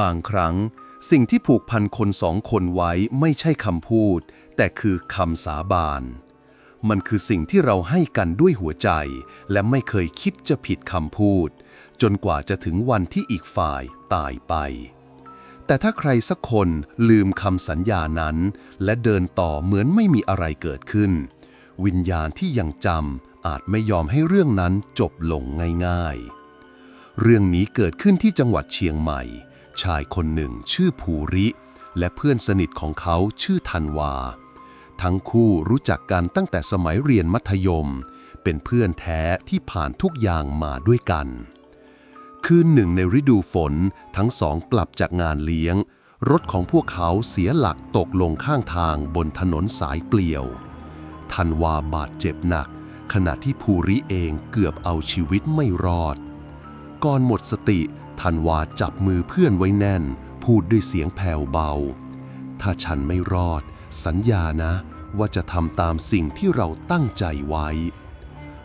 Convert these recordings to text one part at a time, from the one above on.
บางครั้ง สิ่งที่ผูกพันคนสองคนไว้ไม่ใช่คำพูด แต่คือคำสาบาน มันคือสิ่งที่เราให้กันด้วยหัวใจ และไม่เคยคิดจะผิดคำพูด จนกว่าจะถึงวันที่อีกฝ่ายตายไป แต่ถ้าใครสักคนลืมคำสัญญานั้น และเดินต่อเหมือนไม่มีอะไรเกิดขึ้น วิญญาณที่ยังจำอาจไม่ยอมให้เรื่องนั้นจบลงง่าย ๆ เรื่องนี้เกิดขึ้นที่จังหวัดเชียงใหม่ ชายคนหนึ่งชื่อภูริ และเพื่อนสนิทของเขาชื่อธันวา ทั้งคู่รู้จักกันตั้งแต่สมัยเรียนมัธยม เป็นเพื่อนแท้ที่ผ่านทุกอย่างมาด้วยกัน คืนหนึ่งในฤดูฝนทั้งสองกลับจากงานเลี้ยง รถของพวกเขาเสียหลักตกลงข้างทางบนถนนสายเปลี่ยวธันวาบาดเจ็บหนัก ขณะที่ภูริเองเกือบเอาชีวิตไม่รอด ก่อนหมดสติ ธันวาจับมือเพื่อนไว้แน่น พูดด้วยเสียงแผ่วเบา ถ้าฉันไม่รอด สัญญานะ ว่าจะทำตามสิ่งที่เราตั้งใจไว้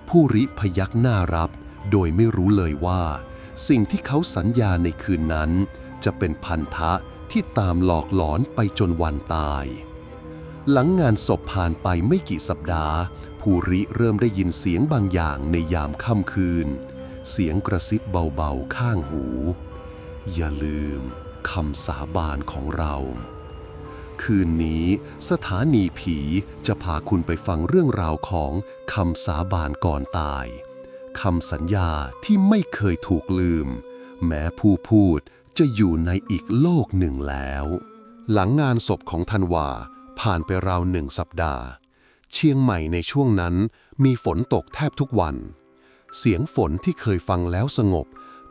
ผู้ริพยักหน้ารับ โดยไม่รู้เลยว่า สิ่งที่เขาสัญญาในคืนนั้น จะเป็นพันธะที่ตามหลอกหลอนไปจนวันตาย หลังงานศพผ่านไปไม่กี่สัปดาห์ ภูริเริ่มได้ยินเสียงบางอย่างในยามค่ำคืน เสียงกระซิบเบาๆ ข้างหู อย่าลืมคำสาบานของเรา คืนนี้สถานีผีจะพาคุณไปฟังเรื่องราวของคำสาบานก่อนตายคำสัญญาที่ไม่เคยถูกลืม แม้ผู้พูดจะอยู่ในอีกโลกหนึ่งแล้ว หลังงานศพของธันวาผ่านไปราวหนึ่งสัปดาห์ เชียงใหม่ในช่วงนั้นมีฝนตกแทบทุกวัน เสียงฝนที่เคยฟังแล้วสงบ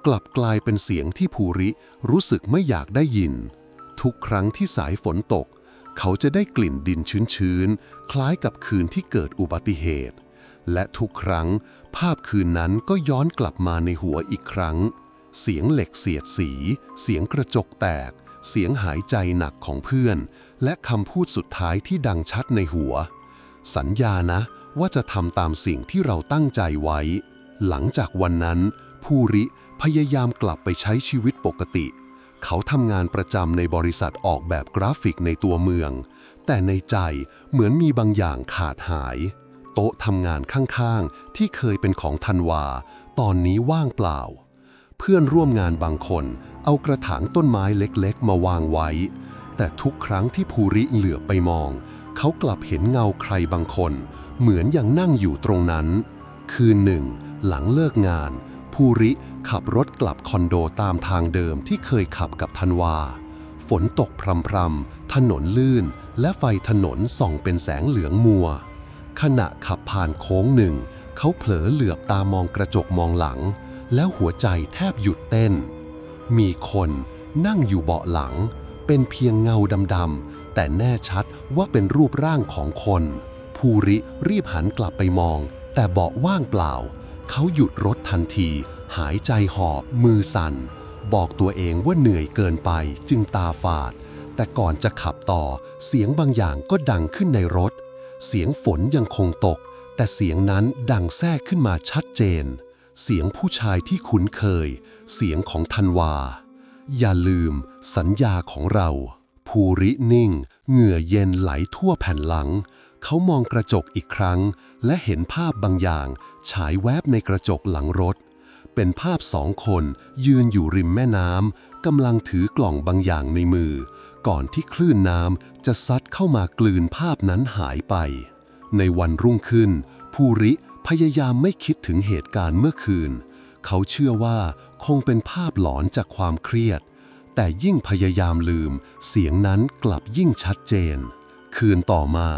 กลับกลายเป็นเสียงที่ภูริรู้สึกไม่อยากได้ยิน ทุกครั้งที่สายฝนตก เขาจะได้กลิ่นดินชื้นๆ คล้ายกับคืนที่เกิดอุบัติเหตุ และทุกครั้งภาพคืนนั้นก็ย้อนกลับมาในหัวอีกครั้ง เสียงเหล็กเสียดสี เสียงกระจกแตก เสียงหายใจหนักของเพื่อน และคำพูดสุดท้ายที่ดังชัดในหัว สัญญานะว่าจะทำตามสิ่งที่เราตั้งใจไว้ หลังจากวันนั้นภูริพยายามกลับไปใช้ชีวิตปกติ เขาทำงานประจำในบริษัทออกแบบกราฟิกในตัวเมือง แต่ในใจเหมือนมีบางอย่างขาดหาย โต๊ะทำงานข้างๆ ที่เคยเป็นของธันวา ตอนนี้ว่างเปล่า เพื่อนร่วมงานบางคนเอากระถางต้นไม้เล็กๆ มาวางไว้ แต่ทุกครั้งที่ภูริเหลือไปมอง เขากลับเห็นเงาใครบางคน เหมือนอย่างนั่งอยู่ตรงนั้น คืนหนึ่ง หลังเลิกงาน ภูริขับรถกลับคอนโดตามทางเดิมที่เคยขับกับธันวา ฝนตกพรำๆถนนลื่น และไฟถนนส่องเป็นแสงเหลืองมัว ขณะขับผ่านโค้งหนึ่ง เขาเผลอเหลือบตามองกระจกมองหลัง แล้วหัวใจแทบหยุดเต้น มีคนนั่งอยู่เบาะหลัง เป็นเพียงเงาดำๆแต่แน่ชัดว่าเป็นรูปร่างของคน ภูริรีบหันกลับไปมอง แต่เบาะว่างเปล่า เขาหยุดรถทันที หายใจหอบ มือสั่น บอกตัวเองว่าเหนื่อยเกินไปจึงตาฝาด แต่ก่อนจะขับต่อ เสียงบางอย่างก็ดังขึ้นในรถ เสียงฝนยังคงตก แต่เสียงนั้นดังแทรกขึ้นมาชัดเจน เสียงผู้ชายที่คุ้นเคย เสียงของธันวา อย่าลืม สัญญาของเรา ภูรินิ่ง เหงื่อเย็นไหลทั่วแผ่นหลัง เขามองกระจกอีกครั้ง และเห็นภาพบางอย่าง ฉายแวบในกระจกหลังรถ เป็นภาพสองคนยืนอยู่ริมแม่น้ำกำลังถือกล่องบางอย่างในมือ ก่อนที่คลื่นน้ำจะซัดเข้ามากลืนภาพนั้นหายไป ในวันรุ่งขึ้น ภูริพยายามไม่คิดถึงเหตุการณ์เมื่อคืน เขาเชื่อว่าคงเป็นภาพหลอนจากความเครียด แต่ยิ่งพยายามลืม เสียงนั้นกลับยิ่งชัดเจน คืนต่อมา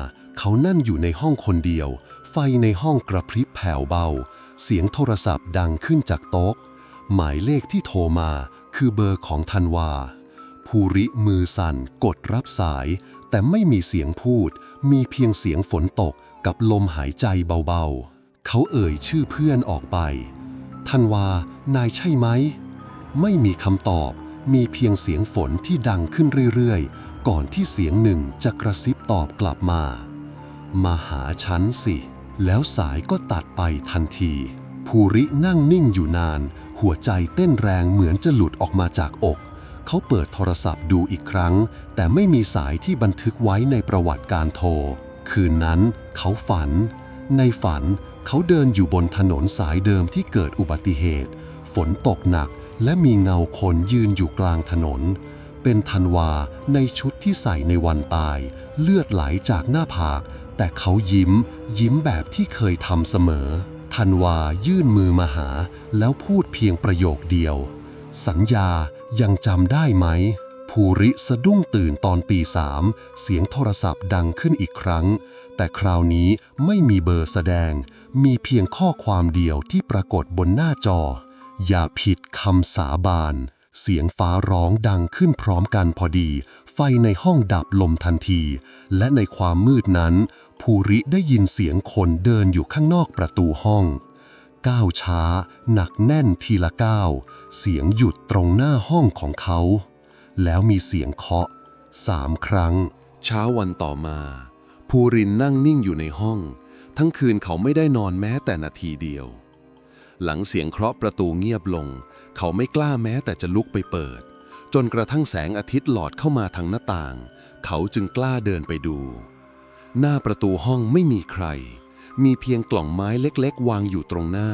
เขานั่งอยู่ในห้องคนเดียว ไฟในห้องกระพริบแผ่วเบา เสียงโทรศัพท์ดังขึ้นจากโต๊ะ หมายเลขที่โทรมาคือเบอร์ของธันวา ภูริมือสั่นกดรับสาย แต่ไม่มีเสียงพูด มีเพียงเสียงฝนตกกับลมหายใจเบาๆ เขาเอ่ยชื่อเพื่อนออกไป ธันวา นายใช่ไหม ไม่มีคำตอบ มีเพียงเสียงฝนที่ดังขึ้นเรื่อยๆ ก่อนที่เสียงหนึ่งจะกระซิบตอบกลับมา มาหาฉันสิ แล้วสายก็ตัดไปทันที ภูรินั่งนิ่งอยู่นาน หัวใจเต้นแรงเหมือนจะหลุดออกมาจากอก เขาเปิดโทรศัพท์ดูอีกครั้ง แต่ไม่มีสายที่บันทึกไว้ในประวัติการโทร คืนนั้นเขาฝัน ในฝันเขาเดินอยู่บนถนนสายเดิมที่เกิดอุบัติเหตุ ฝนตกหนักและมีเงาคนยืนอยู่กลางถนน เป็นธันวาในชุดที่ใส่ในวันตาย เลือดไหลจากหน้าผาก แต่เขายิ้ม ยิ้มแบบที่เคยทำเสมอธันวายื่นมือมาหา แล้วพูดเพียงประโยคเดียว สัญญายังจำได้ไหม ภูริสะดุ้งตื่นตอนตีสามเสียงโทรศัพท์ดังขึ้นอีกครั้ง แต่คราวนี้ไม่มีเบอร์แสดง มีเพียงข้อความเดียวที่ปรากฏบนหน้าจอ อย่าผิดคำสาบานเสียงฟ้าร้องดังขึ้นพร้อมกันพอดี ฟในห้องดับลมทันที และในความมืดนั้น ภูริได้ยินเสียงคนเดินอยู่ข้างนอกประตูห้อง ก้าวช้า หนักแน่นทีละก้าว เสียงหยุดตรงหน้าห้องของเขา แล้วมีเสียงเคาะสามครั้ง เช้าวันต่อมา ภูรินนั่งนิ่งอยู่ในห้อง ทั้งคืนเขาไม่ได้นอนแม้แต่นาทีเดียว หลังเสียงเคาะประตูเงียบลง เขาไม่กล้าแม้แต่จะลุกไปเปิด จนกระทั่งแสงอาทิตย์หลอดเข้ามาทางหน้าต่าง เขาจึงกล้าเดินไปดู หน้าประตูห้องไม่มีใคร มีเพียงกล่องไม้เล็กๆ วางอยู่ตรงหน้า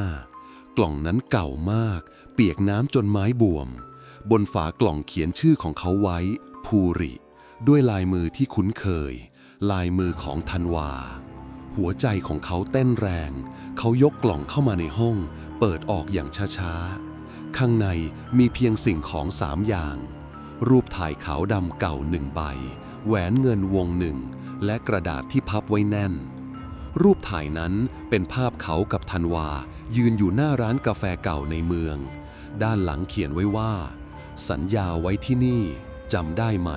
กล่องนั้นเก่ามาก เปียกน้ำจนไม้บวม บนฝากล่องเขียนชื่อของเขาไว้ ภูริ ด้วยลายมือที่คุ้นเคย ลายมือของธันวา หัวใจของเขาเต้นแรง เขายกกล่องเข้ามาในห้อง เปิดออกอย่างช้าๆ ข้างในมีเพียงสิ่งของสามอย่าง รูปถ่ายขาวดำเก่าหนึ่งใบ แหวนเงินวงหนึ่ง และกระดาษที่พับไว้แน่น รูปถ่ายนั้นเป็นภาพเขากับธันวา ยืนอยู่หน้าร้านกาแฟเก่าในเมือง ด้านหลังเขียนไว้ว่า สัญญาไว้ที่นี่จำได้ไหม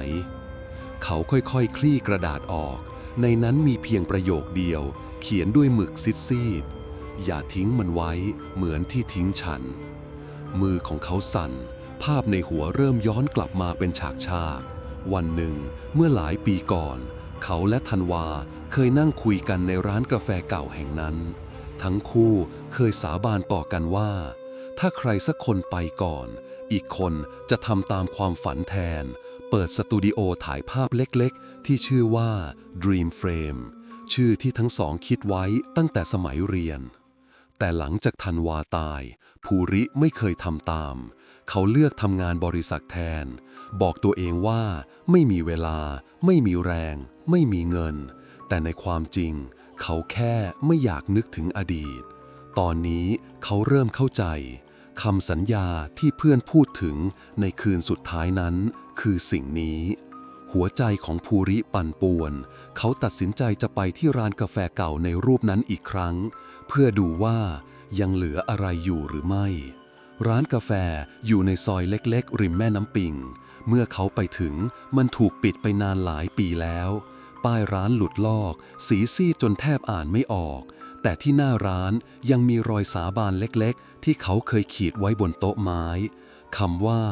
เขาค่อยๆคคลี่กระดาษออก ในนั้นมีเพียงประโยคเดียว เขียนด้วยหมึกซิดซีดๆอย่าทิ้งมันไว้เหมือนที่ทิ้งฉัน มือของเขาสั่น ภาพในหัวเริ่มย้อนกลับมาเป็นฉากฉาก วันหนึ่ง เมื่อหลายปีก่อน เขาและธันวาเคยนั่งคุยกันในร้านกาแฟเก่าแห่งนั้น ทั้งคู่เคยสาบานต่อกันว่า ถ้าใครสักคนไปก่อน อีกคนจะทำตามความฝันแทน เปิดสตูดิโอถ่ายภาพเล็กๆ ที่ชื่อว่า Dream Frame ชื่อที่ทั้งสองคิดไว้ตั้งแต่สมัยเรียน แต่หลังจากธันวาตาย ภูริไม่เคยทำตาม เขาเลือกทำงานบริษัทแทน บอกตัวเองว่าไม่มีเวลา ไม่มีแรง ไม่มีเงิน แต่ในความจริง เขาแค่ไม่อยากนึกถึงอดีต ตอนนี้เขาเริ่มเข้าใจคำสัญญาที่เพื่อนพูดถึงในคืนสุดท้ายนั้น คือสิ่งนี้ หัวใจของภูริปั่นป่วน เขาตัดสินใจจะไปที่ร้านกาแฟเก่าในรูปนั้นอีกครั้ง เพื่อดูว่ายังเหลืออะไรอยู่หรือไม่ ร้านกาแฟอยู่ในซอยเล็กๆ ริมแม่น้ำปิง เมื่อเขาไปถึงมันถูกปิดไปนานหลายปีแล้ว ป้ายร้านหลุดลอก สีซีดจนแทบอ่านไม่ออก แต่ที่หน้าร้านยังมีรอยสาบานเล็กๆ ที่เขาเคยขีดไว้บนโต๊ะไม้ คำว่า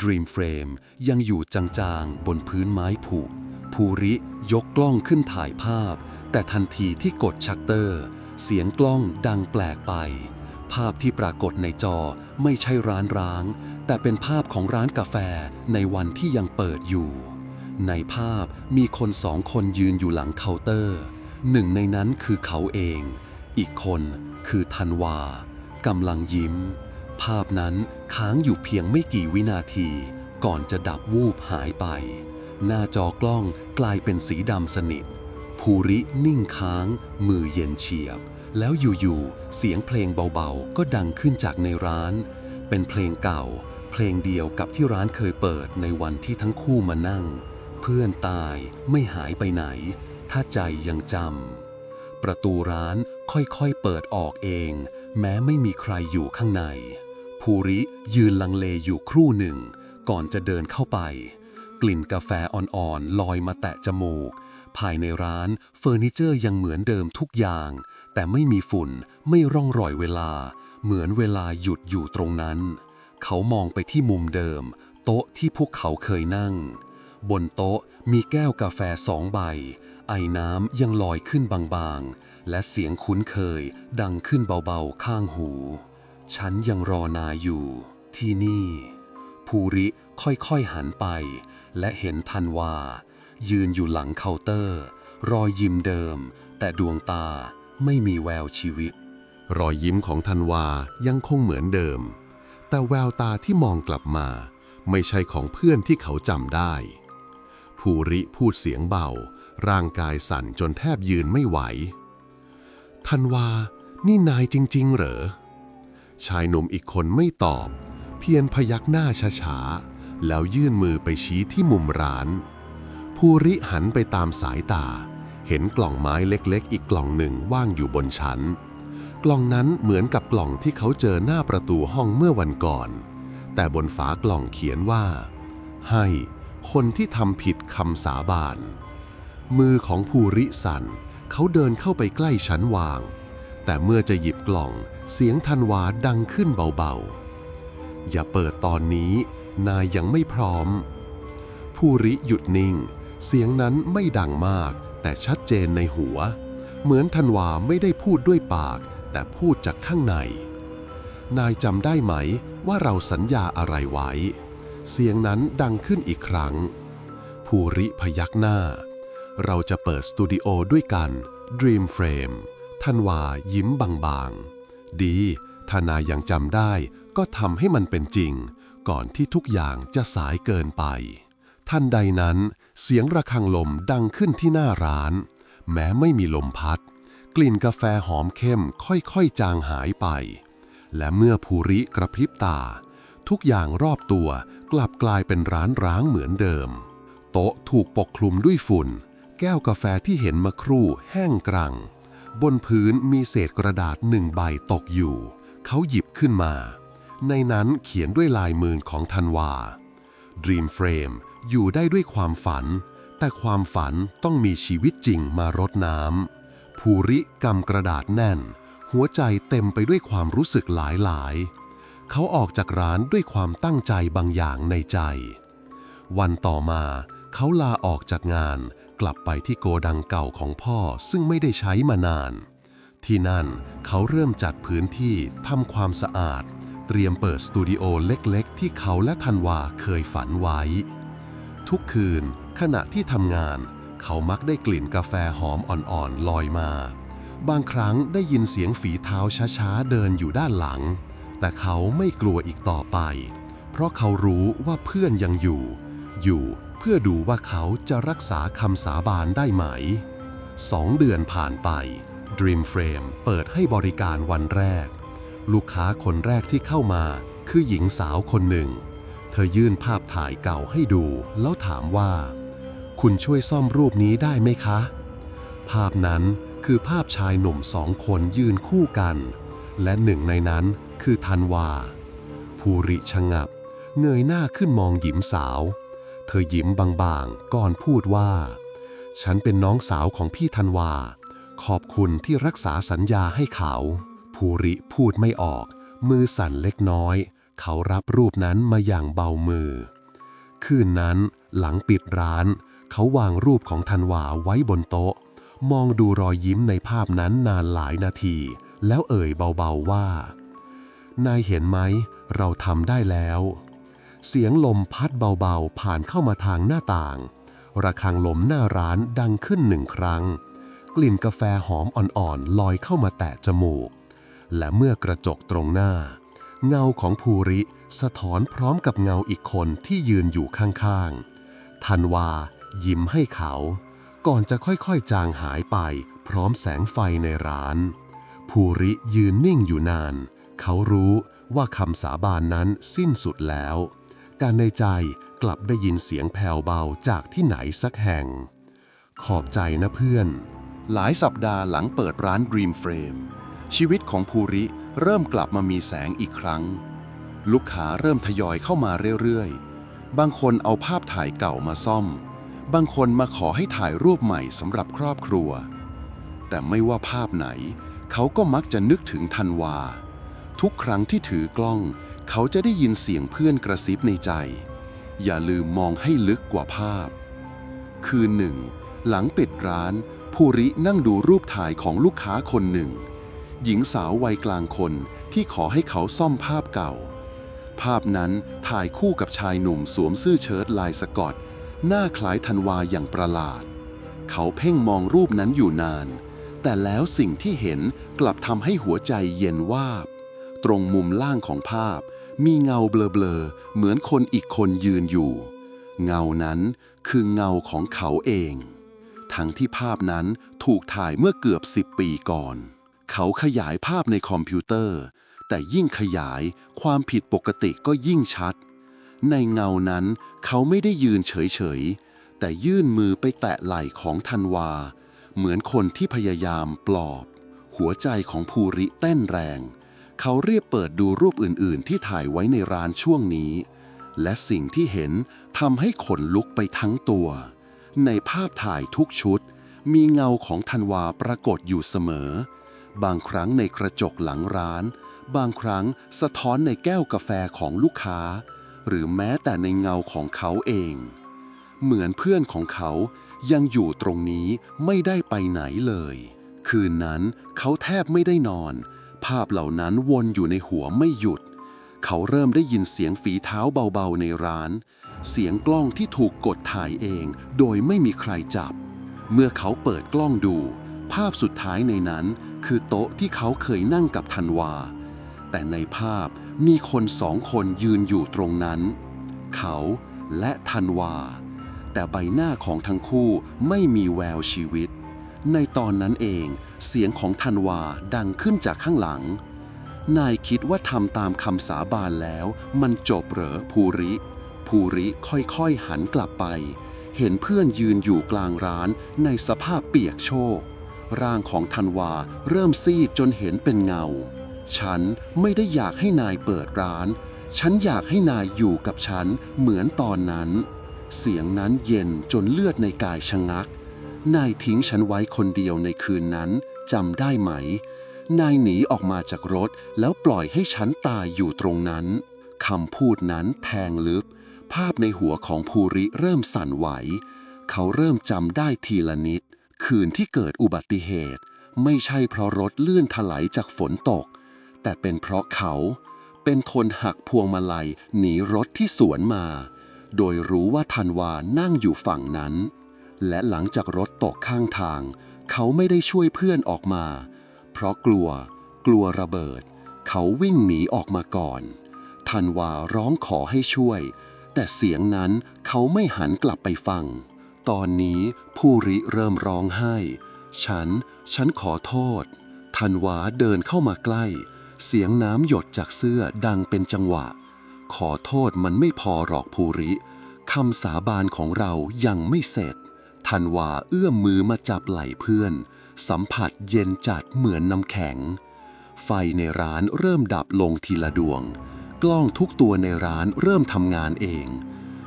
Dream Frame ยังอยู่จางๆ บนพื้นไม้ผุ ภูริยกกล้องขึ้นถ่ายภาพ แต่ทันทีที่กดชัตเตอร์ เสียงกล้องดังแปลกไป ภาพที่ปรากฏในจอไม่ใช่ร้านร้าง แต่เป็นภาพของร้านกาแฟในวันที่ยังเปิดอยู่ ในภาพมีคนสองคนยืนอยู่หลังเคาน์เตอร์ หนึ่งในนั้นคือเขาเอง อีกคนคือธันวากำลังยิ้ม ภาพนั้นค้างอยู่เพียงไม่กี่วินาที ก่อนจะดับวูบหายไป หน้าจอกล้องกลายเป็นสีดำสนิท ภูรินิ่งค้าง มือเย็นเฉียบ แล้วอยู่ๆเสียงเพลงเบาๆ ก็ดังขึ้นจากในร้าน เป็นเพลงเก่า เพลงเดียวกับที่ร้านเคยเปิดในวันที่ทั้งคู่มานั่ง เพื่อนตายไม่หายไปไหน ถ้าใจยังจำประตูร้านค่อยๆเปิดออกเอง แม้ไม่มีใครอยู่ข้างใน ภูริยืนลังเลอยู่ครู่หนึ่ง ก่อนจะเดินเข้าไป กลิ่นกาแฟอ่อนๆลอยมาแตะจมูก ภายในร้านเฟอร์นิเจอร์ยังเหมือนเดิมทุกอย่าง แต่ไม่มีฝุ่นไม่ร่องรอยเวลา เหมือนเวลาหยุดอยู่ตรงนั้น เขามองไปที่มุมเดิม โต๊ะที่พวกเขาเคยนั่ง บนโต๊ะมีแก้วกาแฟสองใบ ไอ้น้ำยังลอยขึ้นบางๆ และเสียงคุ้นเคยดังขึ้นเบาๆข้างหู ฉันยังรอนายอยู่ ที่นี่ ภูริค่อยๆหันไป และเห็นธันวา ยืนอยู่หลังเคาน์เตอร์ รอยยิ้มเดิม แต่ดวงตาไม่มีแววชีวิต รอยยิ้มของธันวายังคงเหมือนเดิม แต่แววตาที่มองกลับมา ไม่ใช่ของเพื่อนที่เขาจำได้ ภูริพูดเสียงเบา ร่างกายสั่นจนแทบยืนไม่ไหวธันวา นี่นายจริง ๆ เหรอ ชายหนุ่มอีกคนไม่ตอบ เพียงพยักหน้าช้าๆ แล้วยื่นมือไปชี้ที่มุมร้าน ภูริหันไปตามสายตา เห็นกล่องไม้เล็กๆ อีกกล่องหนึ่งว่างอยู่บนชั้น กล่องนั้นเหมือนกับกล่องที่เขาเจอหน้าประตูห้องเมื่อวันก่อน แต่บนฝากล่องเขียนว่า ให้คนที่ทำผิดคำสาบาน มือของภูริสัน เขาเดินเข้าไปใกล้ชั้นวาง แต่เมื่อจะหยิบกล่องเสียงธันวาดังขึ้นเบาๆ อย่าเปิดตอนนี้ นายยังไม่พร้อมภูริหยุดนิ่ง เสียงนั้นไม่ดังมาก แต่ชัดเจนในหัว เหมือนธันวาไม่ได้พูดด้วยปาก แต่พูดจากข้างใน นายจำได้ไหมว่าเราสัญญาอะไรไว้ เสียงนั้นดังขึ้นอีกครั้ง ภูริพยักหน้า เราจะเปิดสตูดิโอด้วยกัน Dream Frame ท่านวายิ้มบางๆ ดีถ้านายยังจำได้ ก็ทำให้มันเป็นจริง ก่อนที่ทุกอย่างจะสายเกินไป ท่านใดนั้น เสียงระฆังลมดังขึ้นที่หน้าร้าน แม้ไม่มีลมพัด กลิ่นกาแฟหอมเข้มค่อยๆ จางหายไป และเมื่อภูริกระพริบตา ทุกอย่างรอบตัวกลับกลายเป็นร้านร้างเหมือนเดิม โต๊ะถูกปกคลุมด้วยฝุ่น แก้วกาแฟที่เห็นเมาครู่แห้งกรัง บนพื้นมีเศษกระดาษหนึ่งใบตกอยู่ เขาหยิบขึ้นมา ในนั้นเขียนด้วยลายมือของธันวา Dream Frame อยู่ได้ด้วยความฝัน แต่ความฝันต้องมีชีวิตจริงมารดน้ำภูริกำกระดาษแน่น หัวใจเต็มไปด้วยความรู้สึกหลายหลายๆเขาออกจากร้านด้วยความตั้งใจบางอย่างในใจ วันต่อมาเขาลาออกจากงาน กลับไปที่โกดังเก่าของพ่อซึ่งไม่ได้ใช้มานาน ที่นั่นเขาเริ่มจัดพื้นที่ทำความสะอาด เตรียมเปิดสตูดิโอเล็กๆ ที่เขาและธันวาเคยฝันไว้ ทุกคืนขณะที่ทำงาน เขามักได้กลิ่นกาแฟหอมอ่อนๆลอยมา บางครั้งได้ยินเสียงฝีเท้าช้าๆเดินอยู่ด้านหลัง แต่เขาไม่กลัวอีกต่อไป เพราะเขารู้ว่าเพื่อนยังอยู่ อยู่ เพื่อดูว่าเขาจะรักษาคำสาบานได้ไหมสองเดือนผ่านไป Dream Frame เปิดให้บริการวันแรก ลูกค้าคนแรกที่เข้ามาคือหญิงสาวคนหนึ่ง เธอยื่นภาพถ่ายเก่าให้ดูแล้วถามว่า คุณช่วยซ่อมรูปนี้ได้ไหมคะ ภาพนั้นคือภาพชายหนุ่มสองคนยืนคู่กัน และหนึ่งในนั้นคือธันวา ภูริชะงับ เงยหน้าขึ้นมองหญิงสาว เธอยิ้มบางๆ ก่อนพูดว่า ฉันเป็นน้องสาวของพี่ธันวา ขอบคุณที่รักษาสัญญาให้เขา ภูริพูดไม่ออก มือสั่นเล็กน้อย เขารับรูปนั้นมาอย่างเบามือ คืนนั้นหลังปิดร้าน เขาวางรูปของธันวาไว้บนโต๊ะ มองดูรอยยิ้มในภาพนั้นนานหลายนาที แล้วเอ่ยเบาๆว่า นายเห็นไหม เราทำได้แล้ว เสียงลมพัดเบาๆ ผ่านเข้ามาทางหน้าต่าง ระฆังลมหน้าร้านดังขึ้นหนึ่งครั้ง กลิ่นกาแฟหอมอ่อนๆ ลอยเข้ามาแตะจมูก และเมื่อกระจกตรงหน้า เงาของภูริสะท้อนพร้อมกับเงาอีกคนที่ยืนอยู่ข้างๆ ธันวา ยิ้มให้เขา ก่อนจะค่อยๆ จางหายไป พร้อมแสงไฟในร้าน ภูริยืนนิ่งอยู่นาน เขารู้ว่าคำสาบานนั้นสิ้นสุดแล้ว การในใจกลับได้ยินเสียงแผ่วเบาจากที่ไหนสักแห่ง ขอบใจนะเพื่อน หลายสัปดาห์หลังเปิดร้าน Dream Frame ชีวิตของภูริเริ่มกลับมามีแสงอีกครั้ง ลูกค้าเริ่มทยอยเข้ามาเรื่อยๆ บางคนเอาภาพถ่ายเก่ามาซ่อม บางคนมาขอให้ถ่ายรูปใหม่สำหรับครอบครัว แต่ไม่ว่าภาพไหน เขาก็มักจะนึกถึงธันวา ทุกครั้งที่ถือกล้อง เขาจะได้ยินเสียงเพื่อนกระซิบในใจ อย่าลืมมองให้ลึกกว่าภาพ คืนหนึ่ง หลังปิดร้านภูรินั่งดูรูปถ่ายของลูกค้าคนหนึ่ง หญิงสาววัยกลางคนที่ขอให้เขาซ่อมภาพเก่า ภาพนั้นถ่ายคู่กับชายหนุ่มสวมเสื้อเชิ้ตลายสกอต หน้าคล้ายธันวาอย่างประหลาด เขาเพ่งมองรูปนั้นอยู่นาน แต่แล้วสิ่งที่เห็นกลับทำให้หัวใจเย็นวาบ ตรงมุมล่างของภาพ มีเงาเบลอๆ เหมือนคนอีกคนยืนอยู่ เงานั้นคือเงาของเขาเอง ทั้งที่ภาพนั้นถูกถ่ายเมื่อเกือบ10ปีก่อน เขาขยายภาพในคอมพิวเตอร์ แต่ยิ่งขยายความผิดปกติก็ยิ่งชัด ในเงานั้นเขาไม่ได้ยืนเฉยๆ แต่ยื่นมือไปแตะไหล่ของธันวา เหมือนคนที่พยายามปลอบ หัวใจของภูริเต้นแรง เขาเรียบเปิดดูรูปอื่นๆ ที่ถ่ายไว้ในร้านช่วงนี้ และสิ่งที่เห็นทำให้ขนลุกไปทั้งตัว ในภาพถ่ายทุกชุด มีเงาของธันวาปรากฏอยู่เสมอ บางครั้งในกระจกหลังร้าน บางครั้งสะท้อนในแก้วกาแฟของลูกค้า หรือแม้แต่ในเงาของเขาเอง เหมือนเพื่อนของเขายังอยู่ตรงนี้ไม่ได้ไปไหนเลย คืนนั้นเขาแทบไม่ได้นอน ภาพเหล่านั้นวนอยู่ในหัวไม่หยุด เขาเริ่มได้ยินเสียงฝีเท้าเบาๆในร้าน เสียงกล้องที่ถูกกดถ่ายเอง โดยไม่มีใครจับ เมื่อเขาเปิดกล้องดู ภาพสุดท้ายในนั้น คือโต๊ะที่เขาเคยนั่งกับธันวา แต่ในภาพมีคนสองคนยืนอยู่ตรงนั้น เขาและธันวา แต่ใบหน้าของทั้งคู่ไม่มีแววชีวิต ในตอนนั้นเอง เสียงของธันวาดังขึ้นจากข้างหลัง นายคิดว่าทำตามคำสาบานแล้ว มันจบเหรอภูริ ภูริค่อยๆหันกลับไป เห็นเพื่อนยืนอยู่กลางร้านในสภาพเปียกโชก ร่างของธันวาเริ่มซีดจนเห็นเป็นเงา ฉันไม่ได้อยากให้นายเปิดร้าน ฉันอยากให้นายอยู่กับฉันเหมือนตอนนั้น เสียงนั้นเย็นจนเลือดในกายชะงัก นายทิ้งฉันไว้คนเดียวในคืนนั้นจำได้ไหม นายหนีออกมาจากรถแล้วปล่อยให้ฉันตายอยู่ตรงนั้นคำพูดนั้นแทงลึก ภาพในหัวของภูริเริ่มสั่นไหว เขาเริ่มจำได้ทีละนิด คืนที่เกิดอุบัติเหตุ ไม่ใช่เพราะรถเลื่อนถลายจากฝนตก แต่เป็นเพราะเขา เป็นคนหักพวงมาลัยหนีรถที่สวนมา โดยรู้ว่าธันวานั่งอยู่ฝั่งนั้น และหลังจากรถตกข้างทาง เขาไม่ได้ช่วยเพื่อนออกมา เพราะกลัว กลัวระเบิด เขาวิ่งหนีออกมาก่อนธันวาร้องขอให้ช่วย แต่เสียงนั้นเขาไม่หันกลับไปฟัง ตอนนี้ผู้ริเริ่มร้องไห้ ฉัน ฉันขอโทษธันวาเดินเข้ามาใกล้ เสียงน้ำหยดจากเสื้อดังเป็นจังหวะ ขอโทษมันไม่พอหรอกภูริคำสาบานของเรายังไม่เสร็จ ธันวาเอื้อมมือมาจับไหล่เพื่อน สัมผัสเย็นจัดเหมือนน้ำแข็ง ไฟในร้านเริ่มดับลงทีละดวง กล้องทุกตัวในร้านเริ่มทำงานเอง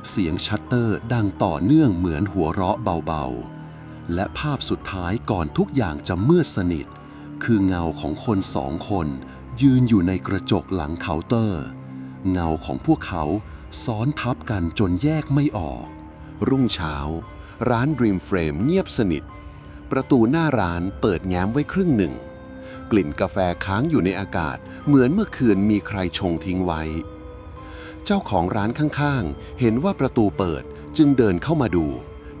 เสียงชัตเตอร์ดังต่อเนื่องเหมือนหัวเราะเบาๆ และภาพสุดท้ายก่อนทุกอย่างจะมืดสนิท คือเงาของคนสองคน ยืนอยู่ในกระจกหลังเคาน์เตอร์ เงาของพวกเขาซ้อนทับกันจนแยกไม่ออก รุ่งเช้า ร้าน Dream Frame เงียบสนิท ประตูหน้าร้านเปิดแง้มไว้ครึ่งหนึ่ง กลิ่นกาแฟค้างอยู่ในอากาศ เหมือนเมื่อคืนมีใครชงทิ้งไว้ เจ้าของร้านข้างๆ เห็นว่าประตูเปิดจึงเดินเข้ามาดู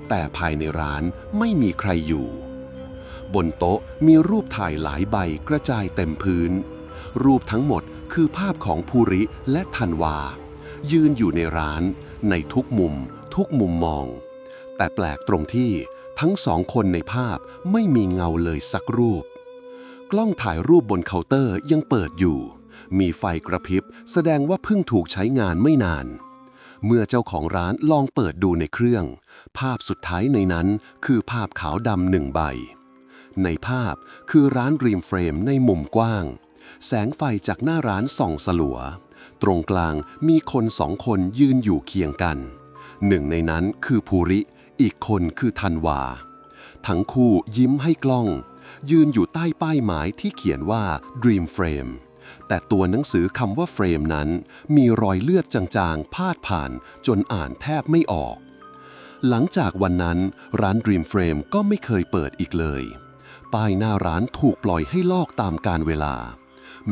แต่ภายในร้านไม่มีใครอยู่ บนโต๊ะมีรูปถ่ายหลายใบกระจายเต็มพื้น รูปทั้งหมดคือภาพของภูริและธันวา ยืนอยู่ในร้านในทุกมุมทุกมุมมอง แต่แปลกตรงที่ทั้งสองคนในภาพไม่มีเงาเลยสักรูป กล้องถ่ายรูปบนเคาน์เตอร์ยังเปิดอยู่ มีไฟกระพริบแสดงว่าเพิ่งถูกใช้งานไม่นาน เมื่อเจ้าของร้านลองเปิดดูในเครื่อง ภาพสุดท้ายในนั้นคือภาพขาวดำหนึ่งใบ ในภาพคือร้านรีมเฟรมในมุมกว้าง แสงไฟจากหน้าร้านส่องสลัว ตรงกลางมีคนสองคนยืนอยู่เคียงกันหนึ่งในนั้นคือภูริ อีกคนคือธันวา ทั้งคู่ยิ้มให้กล้อง ยืนอยู่ใต้ป้ายหมายที่เขียนว่า Dream Frame แต่ตัวหนังสือคำว่าเฟรมนั้น มีรอยเลือดจางๆ พาดผ่านจนอ่านแทบไม่ออก หลังจากวันนั้นร้าน Dream Frame ก็ไม่เคยเปิดอีกเลย ป้ายหน้าร้านถูกปล่อยให้ลอกตามการเวลา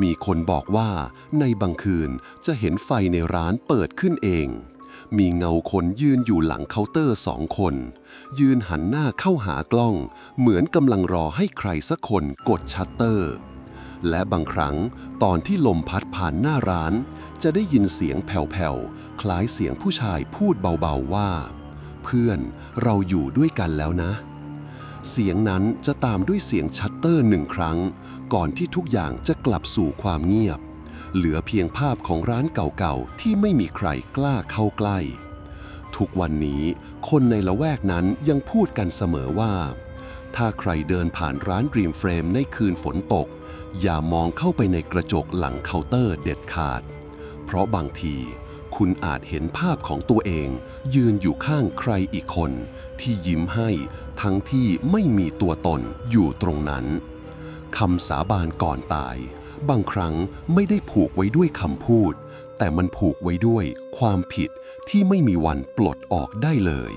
มีคนบอกว่าในบางคืนจะเห็นไฟในร้านเปิดขึ้นเอง มีเงาคนยืนอยู่หลังเคาน์เตอร์สองคน ยืนหันหน้าเข้าหากล้อง เหมือนกำลังรอให้ใครสักคนกดชัตเตอร์ และบางครั้งตอนที่ลมพัดผ่านหน้าร้าน จะได้ยินเสียงแผ่วๆ คล้ายเสียงผู้ชายพูดเบาๆว่า เพื่อนเราอยู่ด้วยกันแล้วนะเสียงนั้นจะตามด้วยเสียงชัตเตอร์หนึ่งครั้ง ก่อนที่ทุกอย่างจะกลับสู่ความเงียบ เหลือเพียงภาพของร้านเก่าๆ ที่ไม่มีใครกล้าเข้าใกล้ ทุกวันนี้คนในละแวกนั้นยังพูดกันเสมอว่า ถ้าใครเดินผ่านร้าน Dream Frame ในคืนฝนตก อย่ามองเข้าไปในกระจกหลังเคาน์เตอร์เด็ดขาด เพราะบางที คุณอาจเห็นภาพของตัวเอง ยืนอยู่ข้างใครอีกคน ที่ยิ้มให้ทั้งที่ไม่มีตัวตนอยู่ตรงนั้นคำสาบานก่อนตาย บางครั้งไม่ได้ผูกไว้ด้วยคำพูด แต่มันผูกไว้ด้วยความผิดที่ไม่มีวันปลดออกได้เลย